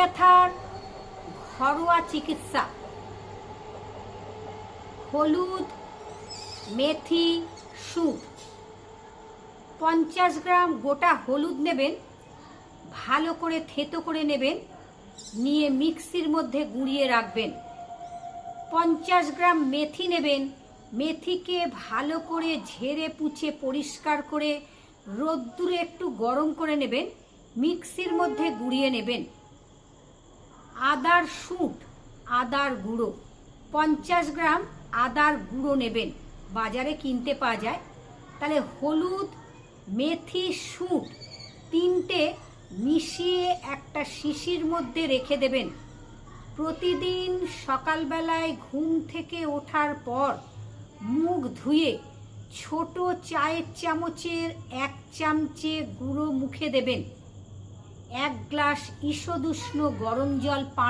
ব্যথার ঘরোয়া চিকিৎসা। হলুদ মেথি সুপ পঞ্চাশ গ্রাম গোটা হলুদ নেবেন, ভালো করে থেতো করে নেবেন, নিয়ে মিক্সির মধ্যে গুঁড়িয়ে রাখবেন। পঞ্চাশ গ্রাম মেথি নেবেন, মেথিকে ভালো করে ঝেড়ে পুছে পরিষ্কার করে রোদ্দুরে একটু গরম করে নেবেন, মিক্সির মধ্যে গুঁড়িয়ে নেবেন। আদার শুঁট আদার গুঁড়ো। পঞ্চাশ গ্রাম আদার গুঁড়ো নেবেন। বাজারে কিনতে পাওয়া যায়। তাহলে হলুদ মেথি শুঁট তিনটে মিশিয়ে একটা শিশির মধ্যে রেখে দেবেন। প্রতিদিন সকালবেলায় ঘুম থেকে ওঠার পর মুখ ধুয়ে ছোট চায়ের চামচের এক চামচে গুঁড়ো মুখে দেবেন। এক গ্লাস ঈষদুষ্ণ গরম জল পান